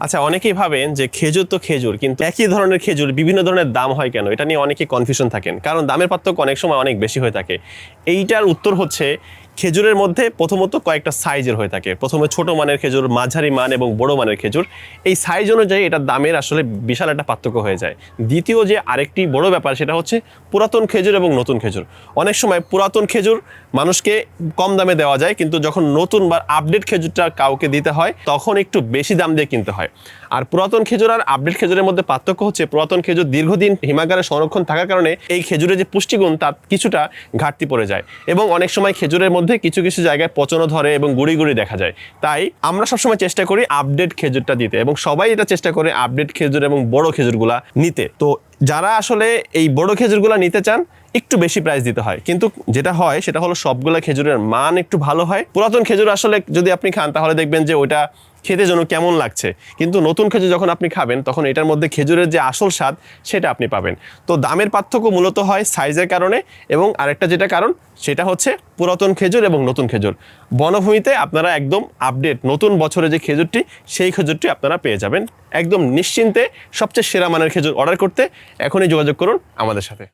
আচ্ছা অনেকেই ভাবেন যে খেজুর তো খেজুর, কিন্তু একই ধরনের খেজুর বিভিন্ন ধরনের দাম হয় কেন? এটা নিয়ে অনেকে কনফিউশন থাকেন। কারণ দামের পার্থক্য অনেক সময় অনেক বেশি হয়ে থাকে। এইটার উত্তর হচ্ছে খেজুরের মধ্যে প্রথমত কয়েকটা সাইজের হয়ে থাকে। প্রথমে ছোট মানের খেজুর, মাঝারি মান এবং বড় মানের খেজুর। এই সাইজ অনুযায়ী এটার দামের আসলে বিশাল একটা পার্থক্য হয়ে যায়। দ্বিতীয় যে আরেকটি বড় ব্যাপার সেটা হচ্ছে পুরাতন খেজুর এবং নতুন খেজুর। অনেক সময় পুরাতন খেজুর মানুষকে কম দামে দেওয়া যায়, কিন্তু যখন নতুন বা আপডেট খেজুরটা কাউকে দিতে হয়, তখন একটু বেশি দাম দিয়ে কিনতে হয়। আর পুরাতন খেজুর আর আপডেট খেজুরের মধ্যে পার্থক্য হচ্ছে পুরাতন খেজুর দীর্ঘদিন হিমাগারে সংরক্ষণ থাকার কারণে এই খেজুরের যে পুষ্টিগুণ, তার কিছুটা ঘাটতি পড়ে যায়। এবং অনেক সময় খেজুরের মধ্যে কিছু কিছু জায়গায় পচনও ধরে এবং গুড়ি গুড়ি দেখা যায়। তাই আমরা সবসময় চেষ্টা করি আপডেট খেজুরটা দিতে এবং সবাই এটা চেষ্টা করে আপডেট খেজুর এবং বড় খেজুরগুলা নিতে। তো যারা আসলে এই বড় খেজুরগুলা নিতে চান একটু বেশি প্রাইস দিতে হয়। কিন্তু যেটা হয়, সেটা হলো সবগুলো খেজুরের মান একটু ভালো হয়। পুরাতন খেজুর আসলে যদি আপনি খান, তাহলে দেখবেন যে ওইটা খেতে যেন কেমন লাগছে। কিন্তু নতুন খেজুর যখন আপনি খাবেন, তখন এটার মধ্যে খেজুরের যে আসল স্বাদ, সেটা আপনি পাবেন। তো দামের পার্থক্য মূলত হয় সাইজের কারণে এবং আরেকটা যেটা কারণ, সেটা হচ্ছে পুরাতন খেজুর এবং নতুন খেজুর। বনভূমিতে আপনারা একদম আপডেট নতুন বছরে যে খেজুরটি, সেই খেজুরটি আপনারা পেয়ে যাবেন। একদম নিশ্চিন্তে সবচেয়ে সেরা মানের খেজুর অর্ডার করতে এখনই যোগাযোগ করুন আমাদের সাথে।